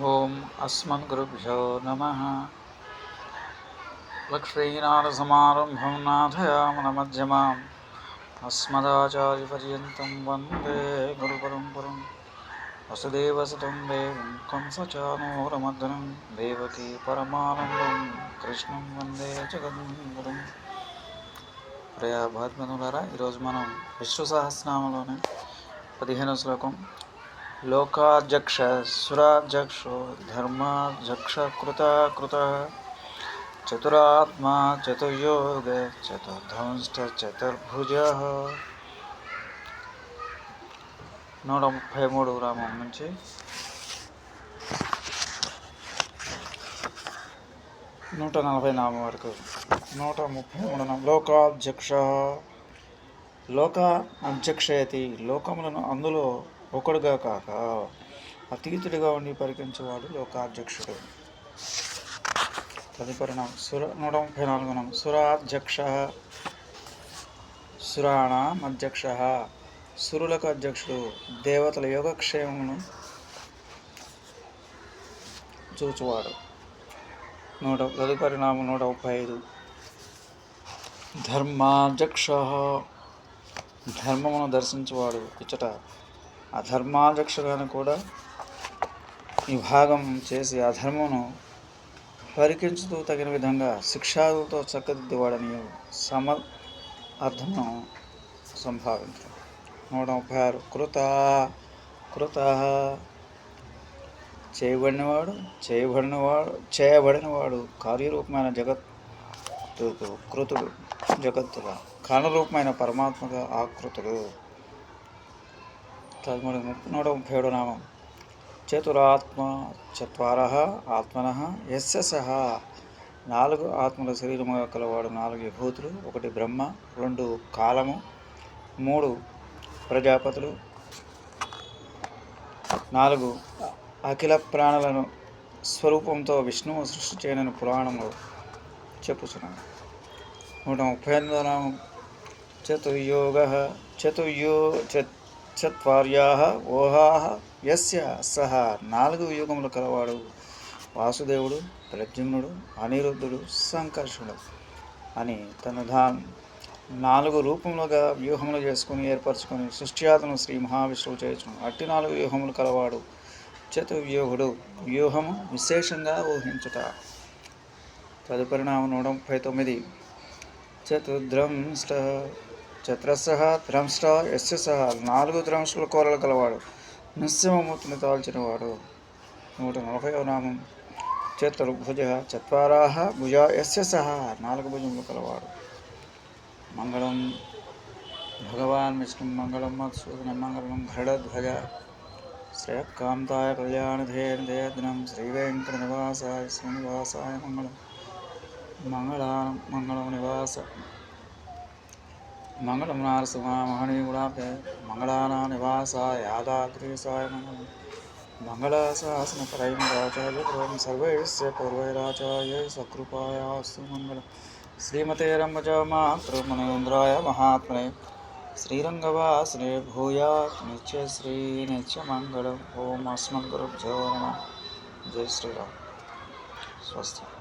ఓం అస్మద్గురుభ్యో నమ. లక్ష్మీనాథసమారంభం నాథయామనమధ్యమాం అస్మదాచార్యపర్యంతం వందే గురుపరంపరం. వసుదేవసుతం దేవం కంసచానోరమర్దనం. దేవకీ పరమానందం కృష్ణం వందే జగద్గురుం. ప్రియా భాద్మనులారా ఈరోజు మనం విష్ణు సహస్రనామంలోని పదిహేను శ్లోకం లోకాధ్యక్ష సురాధ్యక్షో ధర్మాధ్యక్ష కృత కృత చతురాత్మా చతుర్యోగ చతుర్ధంష్ట చతుర్భుజ నూట ముప్పై మూడు గ్రామం నుంచి. నూట నలభై నాలుగు వరకు. నూట ముప్పై మూడు లోకాధ్యక్ష. లోక అధ్యక్షయతి లోకములను అందులో ఒకడుగా కాక అతీతుడిగా ఉండి పరికించేవాడు లోకాధ్యక్షుడు. తదుపరిణం సుర నూట ముప్పై నాలుగు సురాధ్యక్ష సురాణం అధ్యక్ష సురులకు అధ్యక్షుడు దేవతల యోగక్షేమమును చూచువాడు. నూట తదుపరి నామం నూట ముప్పై ఐదు. ధర్మాధ్యక్ష. ధర్మమును దర్శించువాడు ఇచ్చట అధర్మాధ్యక్షులను కూడా విభాగం చేసి అధర్మమును పరికించుతూ తగిన విధంగా శిక్షాలతో చక్కదిద్దేవాడని సమ అర్థమును సంభావించు నూట ముప్పై ఆరు కృత కృత చేయబడినవాడు చేయబడినవాడు చేయబడినవాడు కార్యరూపమైన జగత్ కృతుడు జగత్తుగా కారణరూపమైన పరమాత్మగా ఆకృతుడు. పదమూడు నూట ముప్పై ఏడు నామం చతురాత్మ చత్వర ఆత్మన ఎస్య సహా నాలుగు ఆత్మల శరీరముగా కలవాడు నాలుగు విభూతులు ఒకటి బ్రహ్మ రెండు కాలము మూడు ప్రజాపతులు నాలుగు అఖిల ప్రాణులను స్వరూపంతో విష్ణువు సృష్టి చేయనని పురాణంలో చెప్పుచున్నాను నూట ముప్పై ఎనిమిదో నామం. చతుర్యోగ చతుర్యో చత్ చత్వార్యా ఓహా యస్య సహ. నాలుగు యుగములు కలవాడు వాసుదేవుడు ప్రద్యుమ్నుడు అనిరుద్ధుడు సంకర్షుడు అని తన దా నాలుగు రూపములుగా వ్యూహములు చేసుకుని ఏర్పరచుకొని సృష్టియాతను శ్రీ మహావిష్ణువు చేయొచ్చును అట్టి నాలుగు వ్యూహములు కలవాడు చతుర్వ్యూహుడు. వ్యూహము విశేషంగా ఊహించుట. తదుపరిణామం నూట ముప్పై తొమ్మిది. చతుర్ద్రంష్ట చతురస్సహ ధ్రంష్ట యస్య సహ నాలుగు ధ్రంశుల కూరలు గలవాడు. నిస్సమూర్తిని దాల్చినవాడు నూట నలభైవ నామం. చతుర్భుజ చత్వారాహ భుజ యస్య సహ నాలుగు భుజములు కలవాడు మంగళం భగవాన్ విష్ణు మంగళం మధుసూదన మంగళం గరుడధ్వజ శ్రేయకాంతాయ కళ్యాణధేయనం శ్రీ నివాసాయ శ్రీనివాసాయ మంగళం మంగళానం మంగళం నివాస मंगलम नारसिंहामहणिगुणाभ्य मङ्गलानानिवासाय मंगल मङ्गलम् प्रेम राजाय प्रेम सर्वैश्य पूर्वैराजाय सकृपायास्तु मंगल श्रीमते रम्भजमातृमनेन्द्राय महात्मने श्रीरङ्गवासने भूयात् नित्य श्रीनित्यमङ्गलम् ॐ अस्मद्गुरुभ्यो नमः। जय श्री राम स्वस्थ।